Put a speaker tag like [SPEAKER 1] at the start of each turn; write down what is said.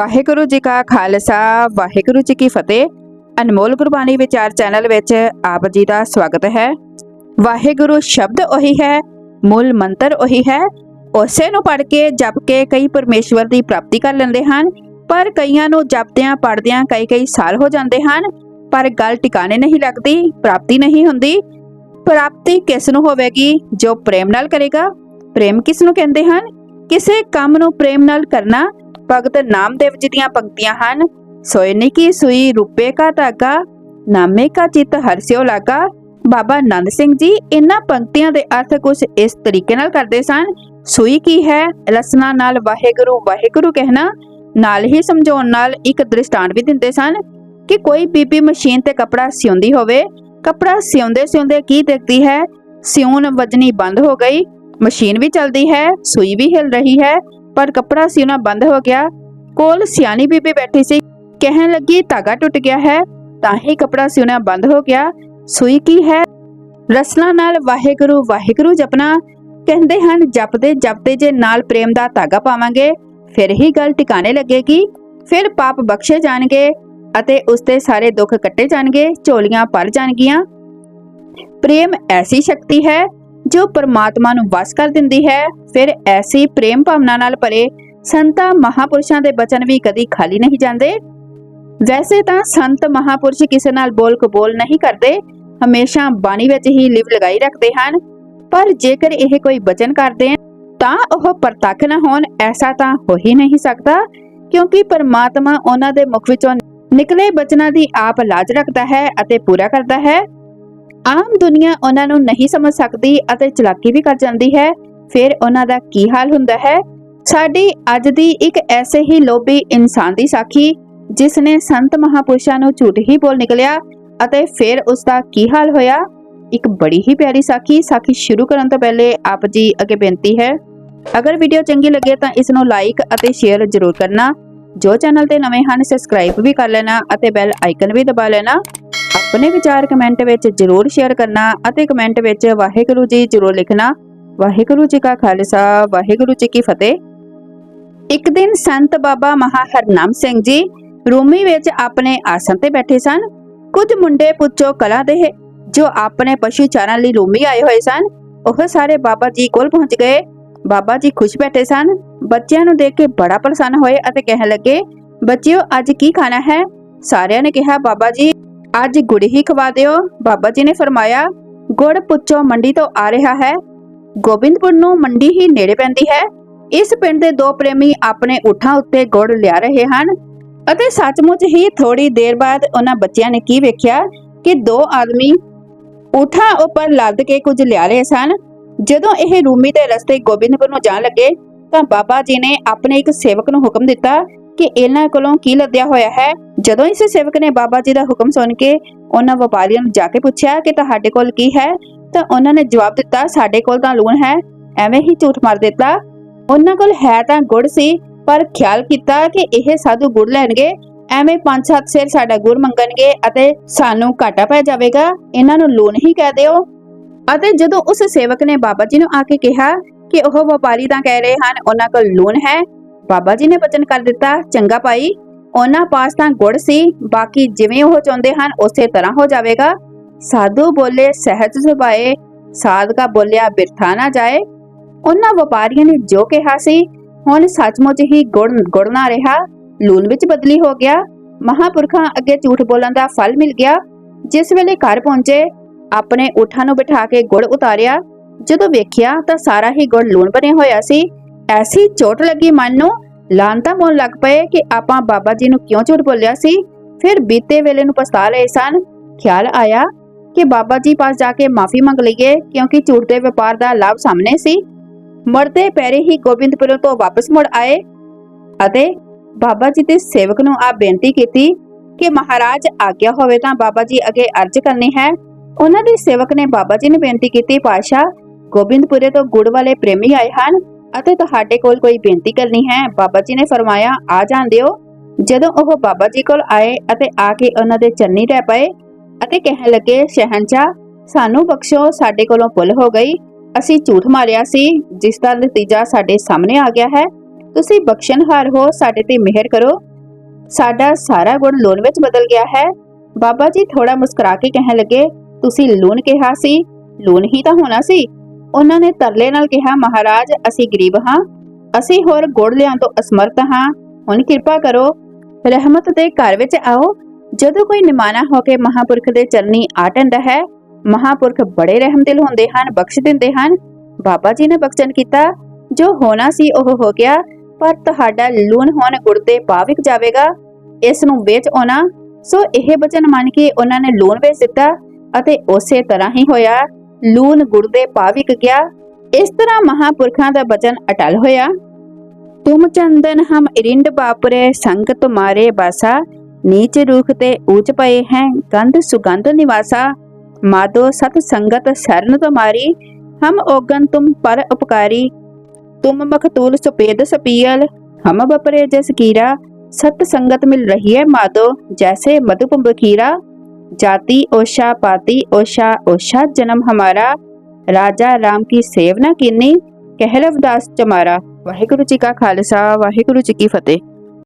[SPEAKER 1] ਵਾਹਿਗੁਰੂ ਜੀ ਕਾ ਖਾਲਸਾ, ਵਾਹਿਗੁਰੂ ਜੀ ਕੀ ਫਤਿਹ। ਅਨਮੋਲ ਗੁਰਬਾਣੀ ਵਿਚਾਰ ਚੈਨਲ ਵਿੱਚ ਆਪ ਜੀ ਦਾ ਸਵਾਗਤ ਹੈ। ਵਾਹਿਗੁਰੂ ਸ਼ਬਦ ਉਹੀ ਹੈ, ਮੂਲ ਮੰਤਰ ਉਹੀ ਹੈ। ਉਸੇ ਨੂੰ ਪੜ੍ਹ ਕੇ ਜਪ ਕੇ ਕਈ ਪਰਮੇਸ਼ਵਰ ਦੀ ਪ੍ਰਾਪਤੀ ਕਰ ਲੈਂਦੇ ਹਨ, ਪਰ ਕਈਆਂ ਨੂੰ ਜਪਦਿਆਂ ਪੜ੍ਹਦਿਆਂ ਕਈ ਕਈ ਸਾਲ ਹੋ ਜਾਂਦੇ ਹਨ। ਪਰ ਗੱਲ ਟਿਕਾਣੇ ਨਹੀਂ ਲੱਗਦੀ, ਪ੍ਰਾਪਤੀ ਨਹੀਂ ਹੁੰਦੀ। ਪ੍ਰਾਪਤੀ ਕਿਸ ਨੂੰ ਹੋਵੇਗੀ, ਜੋ ਪ੍ਰੇਮ ਨਾਲ ਕਰੇਗਾ? ਪ੍ਰੇਮ ਕਿਸ ਨੂੰ ਕਹਿੰਦੇ ਹਨ? ਕਿਸੇ ਕੰਮ ਨੂੰ ਪ੍ਰੇਮ ਨਾਲ ਕਰਨਾ ਭਗਤ ਨਾਮਦੇਵ ਜੀ ਦੀਆਂ ਪੰਕਤੀਆਂ ਹਨ। ਸੋਇਨੀ ਕੀ ਸੂਈ, ਰੂਪੇ ਕਾ ਧਾਗਾ, ਨਾਮੇ ਕਾ ਚਿਤ ਹਰਸਿਓ ਲਾਗਾ। ਬਾਬਾ ਨੰਦ ਸਿੰਘ ਜੀ ਇਹਨਾਂ ਪੰਕਤੀਆਂ ਦੇ ਅਰਥ ਕੁਝ ਇਸ ਤਰੀਕੇ ਨਾਲ ਕਰਦੇ ਸਨ। ਸੂਈ ਕੀ ਹੈ? ਰਸਨਾ ਨਾਲ ਵਾਹਿਗੁਰੂ ਵਾਹਿਗੁਰੂ ਕਹਿਣਾ, ਨਾਲ ਹੀ ਸਮਝਾਉਣ ਨਾਲ ਇੱਕ ਦ੍ਰਿਸ਼ਟਾਂਤ ਵੀ ਦਿੰਦੇ ਸਨ ਕਿ ਕੋਈ ਬੀਬੀ ਮਸ਼ੀਨ ਤੇ ਕਪੜਾ ਸਿਉਂਦੀ ਹੋਵੇ। ਕਪੜਾ ਸਿਉਂਦੇ ਸਿਉਂਦੇ ਕੀ ਦੇਖਦੀ ਹੈ? ਸਿਉਣ ਵਜਣੀ ਬੰਦ ਹੋ ਗਈ, ਮਸ਼ੀਨ ਵੀ ਚੱਲਦੀ ਹੈ, ਸੂਈ ਵੀ ਹਿਲ ਰਹੀ ਹੈ। ਪਰ ਕੱਪੜਾ ਸਿਉਣਾ ਬੰਦ ਹੋ ਗਿਆ। ਕੋਲ ਸਿਆਣੀ ਬੀਬੀ ਬੈਠੀ ਸੀ। ਕਹਿਣ ਲੱਗੀ, ਧਾਗਾ ਟੁੱਟ ਗਿਆ ਹੈ, ਤਾਂ ਹੀ ਕੱਪੜਾ ਸਿਉਣਾ ਬੰਦ ਹੋ ਗਿਆ। ਸੂਈ ਕੀ ਹੈ? ਰਸਨਾ ਨਾਲ ਵਾਹਿਗੁਰੂ ਵਾਹਿਗੁਰੂ ਜਪਣਾ। ਕਹਿੰਦੇ ਹਨ, ਜਪਦੇ ਜਪਦੇ ਜੇ ਨਾਲ ਪ੍ਰੇਮ ਦਾ ਧਾਗਾ ਪਾਵਾਂਗੇ, ਫਿਰ ਹੀ ਗੱਲ ਟਿਕਾਣੇ ਲੱਗੇਗੀ। ਫਿਰ ਪਾਪ ਬਖਸ਼ੇ ਜਾਣਗੇ ਅਤੇ ਉਸ ਤੇ ਸਾਰੇ ਦੁੱਖ ਕੱਟੇ ਜਾਣਗੇ, ਝੋਲੀਆਂ ਭਰ ਜਾਣਗੀਆਂ। ਪ੍ਰੇਮ ਐਸੀ ਸ਼ਕਤੀ ਹੈ ਜੋ ਪਰਮਾਤਮਾ ਨੂੰ ਵਸ ਕਰ ਦਿੰਦੀ ਹੈ, ਫਿਰ ਐਸੀ ਪ੍ਰੇਮ ਭਾਵਨਾ ਨਾਲ ਭਰੇ ਸੰਤਾਂ ਮਹਾਪੁਰਸ਼ਾਂ ਦੇ ਬਚਨ ਵੀ ਕਦੀ ਖਾਲੀ ਨਹੀਂ ਜਾਂਦੇ। ਵੈਸੇ ਤਾਂ ਸੰਤ ਮਹਾਪੁਰਸ਼ ਕਿਸੇ ਨਾਲ ਬੋਲ ਕਬੋਲ ਨਹੀਂ ਕਰਦੇ, ਹਮੇਸ਼ਾ ਬਾਣੀ ਵਿੱਚ ਹੀ ਲਿਵ ਲਗਾਈ ਰੱਖਦੇ ਹਨ। ਪਰ ਜੇਕਰ ਇਹ ਕੋਈ ਬਚਨ ਕਰਦੇ ਤਾਂ ਉਹ ਪ੍ਰਤੱਖ ਨਾ ਹੋਣ, ਐਸਾ ਤਾਂ ਹੋ ਹੀ ਨਹੀਂ ਸਕਦਾ, ਕਿਉਂਕਿ ਪਰਮਾਤਮਾ ਉਹਨਾਂ ਦੇ ਮੁਖ ਵਿੱਚੋਂ ਨਿਕਲੇ ਬਚਨਾਂ ਦੀ ਆਪ ਲਾਜ ਰੱਖਦਾ ਹੈ ਅਤੇ ਪੂਰਾ ਕਰਦਾ ਹੈ। ਆਮ ਦੁਨੀਆ ਉਹਨਾਂ ਨੂੰ ਨਹੀਂ ਸਮਝ ਸਕਦੀ ਅਤੇ ਚਲਾਕੀ ਵੀ ਕਰ ਜਾਂਦੀ ਹੈ। ਫਿਰ ਉਹਨਾਂ ਦਾ ਕੀ ਹਾਲ ਹੁੰਦਾ ਹੈ? ਸਾਡੀ ਅੱਜ ਦੀ ਇੱਕ ਐਸੇ ਹੀ ਲੋਭੀ ਇਨਸਾਨ ਦੀ ਸਾਖੀ ਜਿਸ ਨੇ ਸੰਤ ਮਹਾਪੁਰਸ਼ਾਂ ਨੂੰ ਝੂਠ ਹੀ ਬੋਲ ਨਿਕਲਿਆ ਅਤੇ ਫਿਰ ਉਸ ਦਾ ਕੀ ਹਾਲ ਹੋਇਆ? ਇੱਕ ਬੜੀ ਹੀ ਪਿਆਰੀ ਸਾਖੀ ਸਾਖੀ ਸ਼ੁਰੂ ਕਰਨ ਤੋਂ ਪਹਿਲੇ ਆਪ ਜੀ ਅੱਗੇ ਬੇਨਤੀ ਹੈ। ਅਗਰ ਵੀਡੀਓ ਚੰਗੀ ਲੱਗੇ ਤਾਂ ਇਸ ਨੂੰ ਲਾਈਕ ਅਤੇ ਸ਼ੇਅਰ ਜ਼ਰੂਰ ਕਰਨਾ। ਜੋ ਚੈਨਲ ਤੇ ਨਵੇਂ ਹਨ, ਸਬਸਕ੍ਰਾਈਬ ਵੀ ਕਰ ਲੈਣਾ ਅਤੇ ਬੈਲ ਆਈਕਨ ਵੀ ਦਬਾ ਲੈਣਾ। ਆਪਣੇ ਵਿਚਾਰ ਕਮੈਂਟ ਵਿੱਚ ਜ਼ਰੂਰ ਸ਼ੇਅਰ ਕਰਨਾ ਅਤੇ ਕਮੈਂਟ ਵਿੱਚ ਵਾਹਿਗੁਰੂ ਜੀ ਜ਼ਰੂਰ ਲਿਖਣਾ। ਵਾਹਿਗੁਰੂ ਜੀ ਕਾ ਖਾਲਸਾ, ਵਾਹਿਗੁਰੂ ਜੀ ਕੀ ਫਤਿਹ। ਇੱਕ ਦਿਨ ਸੰਤ ਬਾਬਾ ਮਹਾ ਹਰਨਾਮ ਸਿੰਘ ਜੀ ਰੂਮੀ ਵਿੱਚ ਆਪਣੇ ਆਸਣ ਤੇ ਬੈਠੇ ਸਨ। ਕੁਝ ਮੁੰਡੇ ਪੁੱਛੋ ਕਲਾ ਦੇ ਜੋ ਆਪਣੇ ਪਸ਼ੂ ਚਾਰਨ ਲਈ ਰੂਮੀ ਆਏ ਹੋਏ ਸਨ। ਉਹ ਸਾਰੇ ਬਾਬਾ ਜੀ ਕੋਲ ਪਹੁੰਚ ਗਏ। ਬਾਬਾ ਜੀ ਖੁਸ਼ ਬੈਠੇ ਸਨ। ਬੱਚਿਆਂ ਨੂੰ ਦੇਖ ਕੇ ਬੜਾ ਪ੍ਰਸੰਨ ਹੋਏ ਅਤੇ ਕਹਿਣ ਲੱਗੇ, ਬੱਚਿਓ, ਅੱਜ ਕੀ ਖਾਣਾ ਹੈ? ਸਾਰਿਆਂ ਨੇ ਕਿਹਾ, ਬਾਬਾ ਜੀ ਅੱਜ ਗੁੜ ਹੀ ਖਵਾ ਦਿਓ। ਬਾਬਾ ਜੀ ਨੇ ਫਰਮਾਇਆ, ਗੁੜ ਪੁੱਛੋ ਮੰਡੀ ਤੋਂ ਆ ਰਿਹਾ ਹੈ। ਗੋਬਿੰਦਪੁਰ ਨੂੰ ਮੰਡੀ ਹੀ ਨੇੜੇ ਪੈਂਦੀ ਹੈ। ਇਸ ਪਿੰਡ ਦੇ ਦੋ ਪ੍ਰੇਮੀ ਆਪਣੇ ਉਠਾਂ ਉੱਤੇ ਗੁੜ ਲਿਆ ਰਹੇ ਹਨ ਅਤੇ ਸੱਚਮੁੱਚ ਹੀ ਥੋੜੀ ਦੇਰ ਬਾਅਦ ਉਹਨਾਂ ਬੱਚਿਆਂ ਨੇ ਕੀ ਵੇਖਿਆ ਕਿ ਦੋ ਆਦਮੀ ਉਠਾਂ ਉੱਪਰ ਲੱਦ ਕੇ ਕੁਝ ਲਿਆ ਰਹੇ ਸਨ। ਜਦੋਂ ਇਹ ਰੂਮੀ ਦੇ ਰਸਤੇ ਗੋਬਿੰਦਪੁਰ ਨੂੰ ਜਾਣ ਲੱਗੇ ਤਾਂ ਬਾਬਾ ਜੀ ਨੇ ਆਪਣੇ ਇੱਕ ਸੇਵਕ ਨੂੰ ਹੁਕਮ ਦਿੱਤਾ ਕਿ ਇਹਨਾਂ ਕੋਲੋਂ ਕੀ ਲੱਦਿਆ ਹੋਇਆ ਹੈ? ਜਦੋਂ ਇਸ ਸੇਵਕ ਨੇ ਬਾਬਾ ਜੀ ਦਾ ਹੁਕਮ ਸੁਣ ਕੇ ਉਹਨਾਂ ਵਪਾਰੀਆਂ ਨੂੰ ਜਾ ਕੇ ਪੁੱਛਿਆ ਕਿ ਤੁਹਾਡੇ ਕੋਲ ਕੀ ਹੈ, ਤਾਂ ਉਹਨਾਂ ਨੇ ਜਵਾਬ ਦਿੱਤਾ, ਸਾਡੇ ਕੋਲ ਤਾਂ ਲੂਣ ਹੈ। ਐਵੇਂ ਹੀ ਝੂਠ ਮਾਰ ਦਿੱਤਾ। ਉਹਨਾਂ ਕੋਲ ਹੈ ਤਾਂ ਗੁੜ ਸੀ, ਪਰ ਖਿਆਲ ਕੀਤਾ ਕਿ ਇਹ ਸਾਧੂ ਗੁੜ ਲੈਣਗੇ। ਐਵੇਂ ਪੰਜ ਸੱਤ ਸਿਰ ਸਾਡਾ ਗੁੜ ਮੰਗਣਗੇ ਅਤੇ ਸਾਨੂੰ ਘਾਟਾ ਪੈ ਜਾਵੇਗਾ। ਇਹਨਾਂ ਨੂੰ ਲੂਣ ਹੀ ਕਹਿ ਦਿਓ। ਅਤੇ ਜਦੋਂ ਉਸ ਸੇਵਕ ਨੇ ਬਾਬਾ ਜੀ ਨੂੰ ਆ ਕੇ ਕਿਹਾ ਕਿ ਉਹ ਵਪਾਰੀ ਤਾਂ ਕਹਿ ਰਹੇ ਹਨ, ਉਹਨਾਂ ਕੋਲ ਲੂਣ ਹੈ। ਬਾਬਾ ਜੀ ਨੇ ਬਚਨ ਕਰ ਦਿੱਤਾ, ਚੰਗਾ ਭਾਈ, ਉਹਨਾਂ ਪਾਸ ਤਾਂ ਗੁੜ ਸੀ, ਬਾਕੀ ਜਿਵੇਂ ਉਹ ਚਾਹੁੰਦੇ ਹਨ, ਉਸੇ ਤਰ੍ਹਾਂ ਹੋ ਜਾਵੇਗਾ। ਸਾਧੂ ਬੋਲੇ ਸਹਿਜ ਸੁਭਾਏ, ਸਾਧਕਾ ਬੋਲਿਆ ਬਿਰਥਾ ਨਾ ਜਾਏ। ਉਹਨਾਂ ਵਪਾਰੀਆਂ ਨੇ ਜੋ ਕਿਹਾ ਸੀ, ਹੁਣ ਸੱਚਮੁੱਚ ਹੀ ਗੁੜ ਗੁੜ ਨਾ ਰਿਹਾ, ਲੂਣ ਵਿੱਚ ਬਦਲੀ ਹੋ ਗਿਆ। ਮਹਾਪੁਰਖਾਂ ਅੱਗੇ ਝੂਠ ਬੋਲਣ ਦਾ ਫਲ ਮਿਲ ਗਿਆ। ਜਿਸ ਵੇਲੇ ਘਰ ਪਹੁੰਚੇ, ਆਪਣੇ ਉਠਾਂ ਨੂੰ ਬਿਠਾ ਕੇ ਗੁੜ ਉਤਾਰਿਆ। ਜਦੋਂ ਵੇਖਿਆ ਤਾਂ ਸਾਰਾ ਹੀ ਗੁੜ ਲੂਣ ਬਣਿਆ ਹੋਇਆ ਸੀ। ਐਸੀ ਚੋਟ ਲੱਗੀ ਮਨ ਨੂੰ, ਲਾਂਤਾ ਮੋਨ ਲੱਗ ਪਏ ਕਿ ਆਪਾਂ ਬਾਬਾ ਜੀ ਨੂੰ ਕਿਉਂ ਝੂਠ ਬੋਲਿਆ ਸੀ? ਫਿਰ ਬੀਤੇ ਵੇਲੇ ਨੂੰ ਪਛਤਾ ਰਹੇ ਸਨ। ਖਿਆਲ ਆਇਆ ਕਿ ਬਾਬਾ ਜੀ ਪਾਸ ਜਾ ਕੇ ਮਾਫੀ ਮੰਗ ਲਈਏ, ਕਿਉਂਕਿ ਝੂਠ ਦੇ ਵਪਾਰ ਦਾ ਲਾਭ ਸਾਹਮਣੇ ਸੀ। ਮਰਦੇ ਪੈਰੇ ਹੀ ਗੋਬਿੰਦਪੁਰ ਤੋਂ ਵਾਪਸ ਮੁੜ ਆਏ ਅਤੇ ਬਾਬਾ ਜੀ ਦੇ ਸੇਵਕ ਨੂੰ ਆ ਬੇਨਤੀ ਕੀਤੀ ਕਿ ਮਹਾਰਾਜ ਆਗਿਆ ਹੋਵੇ ਤਾਂ ਬਾਬਾ ਜੀ ਅੱਗੇ ਅਰਜ਼ ਕਰਨੀ ਹੈ। ਉਹਨਾਂ ਦੇ ਸੇਵਕ ਨੇ ਬਾਬਾ ਜੀ ਨੂੰ ਬੇਨਤੀ ਕੀਤੀ ਪਾਸ਼ਾ ਗੋਬਿੰਦਪੁਰੇ ਤੋਂ ਗੁੜ ਵਾਲੇ ਪ੍ਰੇਮੀ ਆਏ ਹਨ। ਅਤੇ ਤੁਹਾਡੇ ਕੋਲ ਕੋਈ ਬੇਨਤੀ ਕਰਨੀ ਹੈ, ਬਾਬਾ ਜੀ ਨੇ ਫਰਮਾਇਆ, ਆ ਜਾਣ ਦਿਓ। ਜਦੋਂ ਉਹ ਬਾਬਾ ਜੀ ਕੋਲ ਆਏ ਅਤੇ ਆ ਕੇ ਉਹਨਾਂ ਦੇ ਚਰਨੀ ਰਹਿ ਪਏ ਅਤੇ ਕਹਿਣ ਲੱਗੇ ਸ਼ਹਿਨशाह ਸਾਨੂੰ ਬਖਸ਼ੋ, ਸਾਡੇ ਕੋਲੋਂ ਭੁੱਲ ਹੋ ਗਈ। ਅਸੀਂ ਝੂਠ ਮਾਰਿਆ ਸੀ, ਜਿਸ ਦਾ ਨਤੀਜਾ ਸਾਡੇ ਸਾਹਮਣੇ ਆ ਗਿਆ ਹੈ। ਤੁਸੀਂ ਬਖਸ਼ਣਹਾਰ ਹੋ, ਸਾਡੇ ਤੇ ਮਿਹਰ ਕਰੋ। ਸਾਡਾ ਸਾਰਾ ਗੁਣ ਲੂਣ ਵਿੱਚ ਬਦਲ ਗਿਆ ਹੈ। ਬਾਬਾ ਜੀ ਥੋੜਾ ਮੁਸਕਰਾ ਕੇ ਕਹਿਣ ਲੱਗੇ, ਤੁਸੀਂ ਲੂਣ ਕਿਹਾ ਸੀ, ਲੂਣ ਹੀ ਤਾਂ ਹੋਣਾ ਸੀ। ਉਹਨਾਂ ਨੇ ਤਰਲੇ ਨਾਲ ਕਿਹਾ, ਮਹਾਰਾਜ, ਅਸੀਂ ਗਰੀਬ ਹਾਂ। ਅਸੀਂ ਹੋਰ ਗੁੜ ਲਿਆਉਣ ਤੋਂ ਅਸਮਰਥ ਹਾਂ। ਹੁਣ ਕਿਰਪਾ ਕਰੋ, ਰਹਿਮਤ ਦੇ ਘਰ ਵਿੱਚ ਆਓ। ਜਦੋਂ ਕੋਈ ਨਿਮਾਣਾ ਹੋ ਕੇ ਮਹਾਪੁਰਖ ਦੇ ਚਰਨੀ ਆ ਹੈ, ਮਹਾਪੁਰਖ ਬੜੇ ਰਹਿਮਦਿਲ ਹੁੰਦੇ ਹਨ, ਬਖਸ਼ ਦਿੰਦੇ ਹਨ। ਬਾਬਾ ਜੀ ਨੇ ਬਖਸ਼ਣ ਕੀਤਾ। ਜੋ ਹੋਣਾ ਸੀ ਉਹ ਹੋ ਗਿਆ, ਪਰ ਤੁਹਾਡਾ ਲੂਣ ਹੋਣ ਗੁੜ ਦੇ ਭਾਵਿਕ ਜਾਵੇਗਾ। ਇਸ ਨੂੰ ਵੇਚ ਆਉਣਾ। ਸੋ ਇਹ ਬਚਨ ਮੰਨ ਕੇ ਉਹਨਾਂ ਨੇ ਲੂਣ ਵੇਚ ਦਿੱਤਾ ਅਤੇ ਉਸੇ ਤਰ੍ਹਾਂ ਹੀ ਹੋਇਆ। ਲੂਨ ਗੁੜ ਦੇ ਪਾਵਿਕ ਗਿਆ। ਇਸ ਤਰ੍ਹਾਂ ਮਹਾਪੁਰਖਾਂ ਦਾ ਬਚਨ ਅਟਲ ਹੋਇਆ। ਤੁਮ ਚੰਦਨ ਹਮ ਇਰਿੰਡ ਬਾਪਰੇ, ਸੰਗ ਤੁਮਾਰੇ ਬਾਸਾ। ਨੀਚ ਰੂਖ ਤੇ ਉੱਚ ਪਏ ਹੈ ਗੰਧ ਸੁਗੰਧ ਨਿਵਾਸਾ। ਮਾਦੋ ਸਤ ਸੰਗਤ ਸਰਨ ਤੁਮਾਰੀ। ਹਮ ਓਗਨ ਤੁਮ ਪਰ ਉਪਕਾਰੀ। ਤੁਮ ਮਖਤੂਲ ਸਪੇਦ ਸਪੀਲ ਹਮ ਬਪਰੇ ਜਸ ਕੀਰਾ। ਸਤ ਸੰਗਤ ਮਿਲ ਰਹੀ ਹੈ ਮਾਦੋ, ਜੈਸੇ ਮਧੁਪੰਬਕੀਰਾ जाति ओशा पाति ओशा ओशा जन्म हमारा राजा राम की सेवना कीनी कहलवदास चमारा वाहिगुरु जी का खालसा वाहिगुरु जी की फतेह